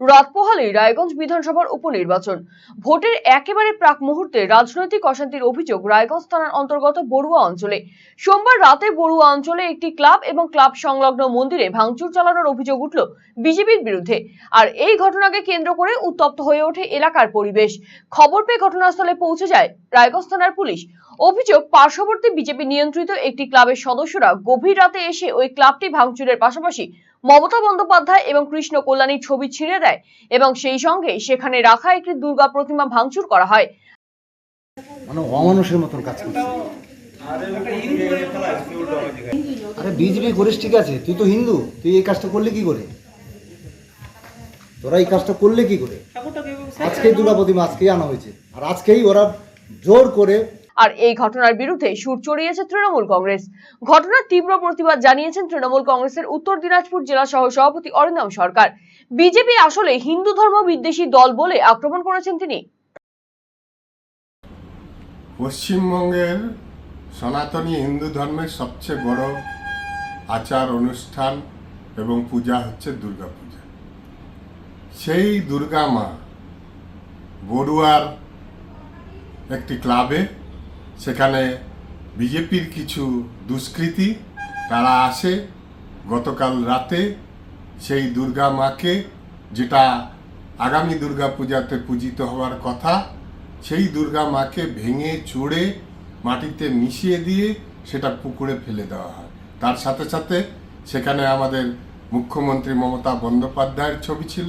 রাত পোহালেই রায়গঞ্জ বিধানসভার উপনির্বাচন। ভোটের একেবারে প্রাক মুহূর্তে রাজনৈতিক অশান্তির অভিযোগ রায়গঞ্জ থানার অন্তর্গত বড়ুয়া অঞ্চলে। সোমবার রাতে বড়ুয়া অঞ্চলে একটি ক্লাব এবং ক্লাব সংলগ্ন মন্দিরে ভাঙচুর চালানোর অভিযোগ উঠল বিজেপির বিরুদ্ধে। আর এই ঘটনাকে কেন্দ্র করে উত্তপ্ত হয়ে ওঠে এলাকার পরিবেশ। খবর পেয়ে ঘটনাস্থলে পৌঁছে যায় রায়গঞ্জ থানার পুলিশ। অভিযোগ পার্শ্ববর্তী বিজেপি নিয়ন্ত্রিত একটি ক্লাবের সদস্যরা গভীর রাতে এসে ওই ক্লাবটি ভাঙচুরের পাশাপাশি মমতা বন্দ্যোপাধ্যায় এবং কৃষ্ণ কল্যাণীর ছবি ছিঁড়ে দেয় এবং সেই সঙ্গে সেখানে রাখা একটি দুর্গা প্রতিমা ভাঙচুর করা হয়। মানে অমানুষের মতন কাজ করছে। আরে বিজেপি করিস ঠিক আছে তুই তো হিন্দু তুই এই কাজটা করলে কি করে? তোরা এই কাজটা করলে কি করে? আজকেই দুর্গা প্রতিমা আজকেই আনা হয়েছে। আর আজকেই ওরা জোর করে আর এই ঘটনার বিরুদ্ধে সুর চড়িয়েছে তৃণমূল কংগ্রেস। ঘটনার তীব্র প্রতিবাদ জানিয়েছেন তৃণমূল কংগ্রেসের উত্তর দিনাজপুর জেলা সহ সভাপতি অরিন্দম সরকার। বিজেপি আসলে হিন্দু ধর্ম বিদ্বেষী দল বলে আক্রমণ করেছেন তিনি। পশ্চিমবঙ্গের সনাতনী হিন্দু ধর্মের সবচেয়ে বড় আচার অনুষ্ঠান এবং পূজা হচ্ছে দুর্গা পূজা সেই দুর্গা মা বড়ুয়ার একটি ক্লাবে সেখানে বিজেপির কিছু দুষ্কৃতী তারা আসে। গতকাল রাতে সেই দুর্গা মাকে, যেটা আগামী দুর্গা পূজাতে পূজিত হওয়ার কথা, সেই দুর্গা মাকে ভেঙে, চুড়ে, মাটিতে মিশিয়ে দিয়ে সেটা পুকুরে ফেলে দেওয়া হয়। তার সাথে সাথে সেখানে আমাদের মুখ্যমন্ত্রী মমতা বন্দ্যোপাধ্যায়ের ছবি ছিল।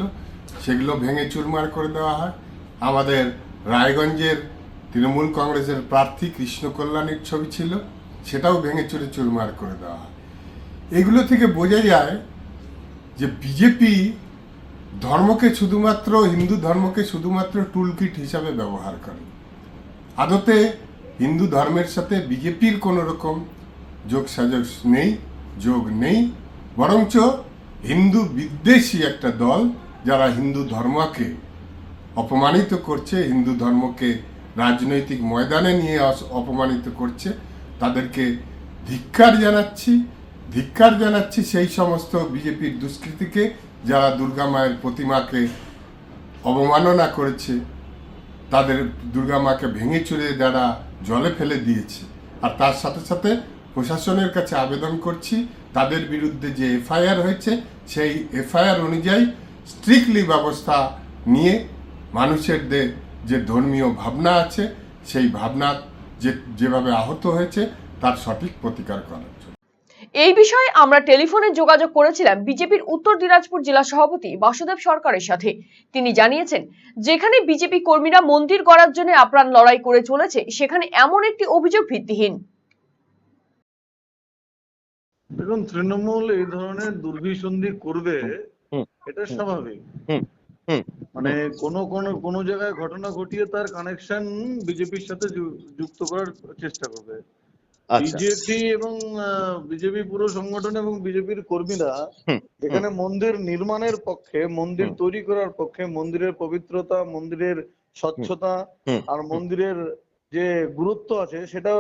সেগুলো ভেঙে চুরমার করে দেওয়া হয়। আমাদের রায়গঞ্জের তৃণমূল কংগ্রেসের প্রার্থী কৃষ্ণ কল্যাণীর ছবি ছিল, সেটাও ভেঙে চুরে চুরমার করে দেওয়া হয়। এগুলো থেকে বোঝা যায় যে বিজেপি ধর্মকে শুধুমাত্র, হিন্দু ধর্মকে শুধুমাত্র টুলকিট হিসাবে ব্যবহার করে। আদতে হিন্দু ধর্মের সাথে বিজেপির কোনো রকম যোগ সাজস নেই, যোগ নেই, বরঞ্চ হিন্দু বিদ্বেষী একটা দল যারা হিন্দু ধর্মকে অপমানিত করছে, হিন্দু ধর্মকে রাজনৈতিক ময়দানে নিয়ে অপমানিত করছে, তাদেরকে ধিক্কার জানাচ্ছি ধিক্কার জানাচ্ছি সেই সমস্ত বিজেপির দুষ্কৃতীকে যারা দুর্গা মায়ের প্রতিমাকে অবমাননা করেছে, তাদের দুর্গা মাকে ভেঙে চুরে যারা জলে ফেলে দিয়েছে। আর তার সাথে সাথে প্রশাসনের কাছে আবেদন করছি, তাদের বিরুদ্ধে যে এফআইআর হয়েছে, সেই এফআইআর অনুযায়ী স্ট্রিক্টলি ব্যবস্থা নিয়ে মানুষের যে ধর্মীয় ভাবনা আছে সেই ভাবনা যে যেভাবে আহত হয়েছে তার সঠিক প্রতিকার করার জন্য। এই বিষয়ে আমরা টেলিফোনে যোগাযোগ করেছিলাম বিজেপির উত্তর দিনাজপুর জেলা সভাপতি বাসুদেব সরকারের সাথে। তিনি জানিয়েছেন যেখানে বিজেপি কর্মীরা মন্দির গড়ার জন্য আপ্রাণ লড়াই করে চলেছে সেখানে এমন একটি অভিযোগ ভিত্তিহীন। দেখুন তৃণমূল এই ধরনের দুর্বিসন্ধি করবে এটা স্বাভাবিক। মানে কোন কোন কোন জায়গায় ঘটনা ঘটিয়ে তার কানেকশন বিজেপির সাথে যুক্ত করার চেষ্টা করবে। আচ্ছা। বিজেপি এবং বিজেপি পুরো সংগঠন এবং বিজেপির কর্মীরা এখানে মন্দির নির্মাণের পক্ষে মন্দির তৈরি করার পক্ষে মন্দিরের পবিত্রতা মন্দিরের স্বচ্ছতা আর মন্দিরের যে গুরুত্ব আছে সেটা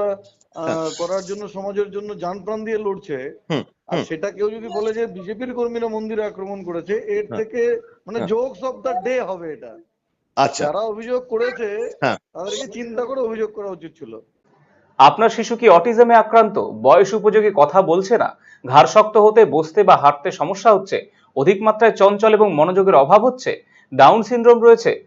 আহ, করার জন্য সমাজের জন্য জান প্রাণ দিয়ে লড়ছে। আর সেটা কেউ যদি বলে যে বিজেপির কর্মীরা মন্দিরে আক্রমণ করেছে এর হ্যাঁ। থেকে মানে হ্যাঁ। জোকস অফ দ্য ডে হবে এটা। আচ্ছা। যারা অভিযোগ করেছে হ্যাঁ। তাদেরকে চিন্তা করে অভিযোগ করা উচিত ছিল। আপনার শিশু কি অটিজমে আক্রান্ত? বয়স উপযোগী কথা বলছে না? ঘাড় শক্ত হতে বসতে বা হাঁটতে সমস্যা হচ্ছে? অধিক মাত্রায় চঞ্চল এবং মনোযোগের অভাব হচ্ছে? ডাউন সিনড্রোম রয়েছে?